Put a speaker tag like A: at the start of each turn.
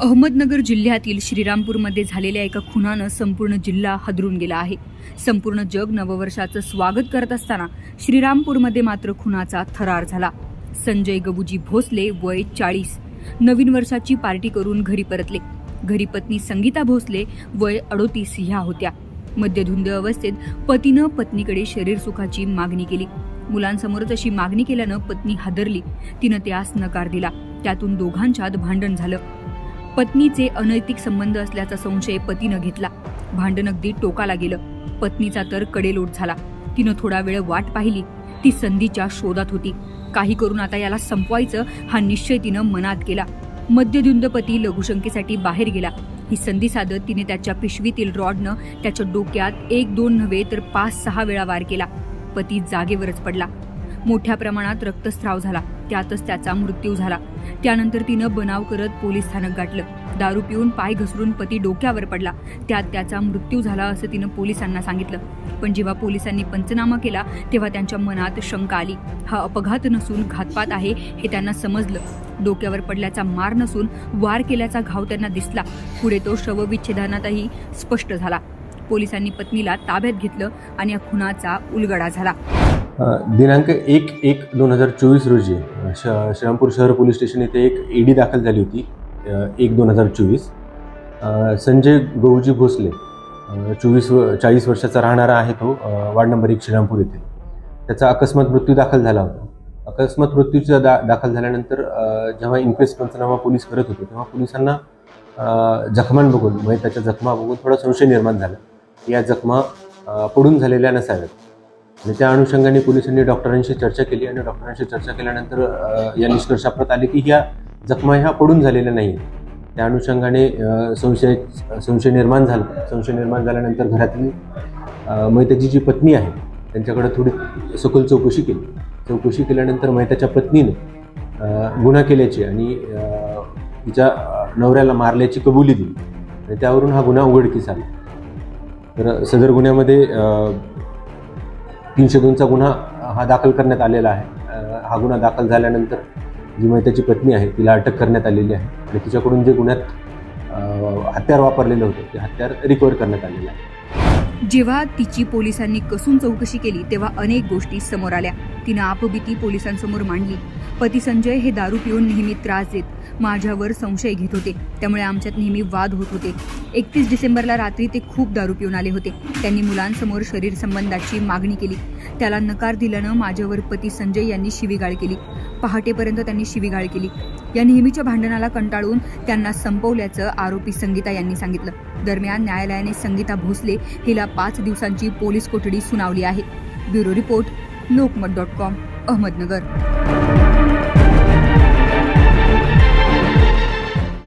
A: अहमदनगर जिल्ह्यातील श्रीरामपूरमध्ये झालेल्या एका खुनानं संपूर्ण जिल्हा हादरून गेला आहे. संपूर्ण जग नववर्षाचं स्वागत करत असताना श्रीरामपूरमध्ये मात्र खुनाचा थरार झाला. संजय गबुजी भोसले वय चाळीस. नवीन वर्षाची पार्टी करून घरी परतले. घरी पत्नी संगीता भोसले वय अडोतीस ह्या होत्या. मध्यधुंद अवस्थेत पतीनं पत्नीकडे शरीर सुखाची मागणी केली. मुलांसमोरच अशी मागणी केल्यानं पत्नी हादरली. तिनं त्यास नकार दिला. त्यातून दोघांच्यात भांडण झालं. पत्नीचे अनैतिक संबंध असल्याचा संशय पतीनं घेतला. भांडण अगदी टोकाला गेलं. पत्नीचा तर कडेलोट झाला. तिनं थोडा वेळ वाट पाहिली. ती संधीच्या शोधात होती. काही करून आता याला संपवायचं हा निश्चय तिनं मनात केला. मध्यधुंद पती लघुशंकेसाठी बाहेर गेला. ही संधी साधत तिने त्याच्या पिशवीतील रॉडनं त्याच्या डोक्यात एक दोन नव्हे तर पाच सहा वेळा वार केला. पती जागेवरच पडला. मोठ्या प्रमाणात रक्तस्राव झाला. त्यातच त्याचा मृत्यू झाला. त्यानंतर तिनं बनाव करत पोलीस स्थानक गाठलं. दारू पिऊन पाय घसरून पती डोक्यावर पडला. त्यात त्याचा मृत्यू झाला असं तिनं पोलिसांना सांगितलं. पण जेव्हा पोलिसांनी पंचनामा केला तेव्हा त्यांच्या मनात शंका आली. हा अपघात नसून घातपात आहे हे त्यांना समजलं. डोक्यावर पडल्याचा मार नसून वार केल्याचा घाव त्यांना दिसला. पुढे तो शवविच्छेदनातही स्पष्ट झाला. पोलिसांनी पत्नीला ताब्यात घेतलं आणि या खुनाचा उलगडा झाला.
B: दिनांक एक एक दोन हजार चोवीस रोजी श श्रीरामपूर शहर पोलीस स्टेशन येथे एक ईडी दाखल झाली होती एक दोन हजार चोवीस. संजय गौजी भोसले चोवीस व चाळीस वर्षाचा राहणारा आहे तो वार्ड नंबर एक श्रीरामपूर येथे. त्याचा अकस्मात मृत्यू दाखल झाला होता. अकस्मात मृत्यूचा दा दाखल झाल्यानंतर जेव्हा इन्क्वेस्ट पंचनामा पोलीस करत होते तेव्हा पोलिसांना जखमान जखमां बघून म्हणजे त्याच्या जखमा बघून थोडा संशय निर्माण झाला. या जखमा पडून झालेल्या नसाव्यात. आणि त्या अनुषंगाने पोलिसांनी डॉक्टरांशी चर्चा केली आणि डॉक्टरांशी चर्चा केल्यानंतर या निष्कर्षाप्रत आले की ह्या जखमा ह्या पडून झालेल्या नाही त्या अनुषंगाने संशय संशय निर्माण झाला. संशय निर्माण झाल्यानंतर घरातली मैताची जी पत्नी आहे त्यांच्याकडे थोडी सखोल चौकशी केली. चौकशी केल्यानंतर मैताच्या पत्नीने गुन्हा केल्याची आणि तिच्या नवऱ्याला मारल्याची कबुली दिली. आणि त्यावरून हा गुन्हा उघडकीस आला. तर सदर गुन्ह्यामध्ये तीनशे दोनचा गुन्हा हा दाखल करण्यात आलेला आहे. हा गुन्हा दाखल झाल्यानंतर जी मैत्याची पत्नी आहे तिला अटक करण्यात आलेली आहे आणि तिच्याकडून जे गुन्ह्यात हत्यार वापरलेलं होतं ते हत्यार रिकवर करण्यात आलेलं आहे.
A: जेव्हा तिची पोलिसांनी कसून चौकशी केली तेव्हा अनेक गोष्टी समोर आल्या. तिनं आपबीती पोलिसांसमोर मांडली. पती संजय हे दारू पिऊन नेहमी त्रास देत माझ्यावर संशय घेत होते. त्यामुळे आमच्यात नेहमी वाद होत होते. एकतीस डिसेंबरला रात्री ते खूप दारू पिऊन आले होते. त्यांनी मुलांसमोर शरीर संबंधाची मागणी केली. त्याला नकार दिल्यानं माझ्यावर पती संजय यांनी शिवीगाळ केली. पहाटेपर्यंत त्यांनी शिवीगाळ केली. या नेहमीच्या भांडणाला कंटाळून त्यांना संपवल्याचं आरोपी संगीता यांनी सांगितलं. दरम्यान न्यायालयाने संगीता भोसले हिला पाच दिवसांची पोलीस कोठडी सुनावली आहे. Bureau report. Lokmat dot com Ahmednagar.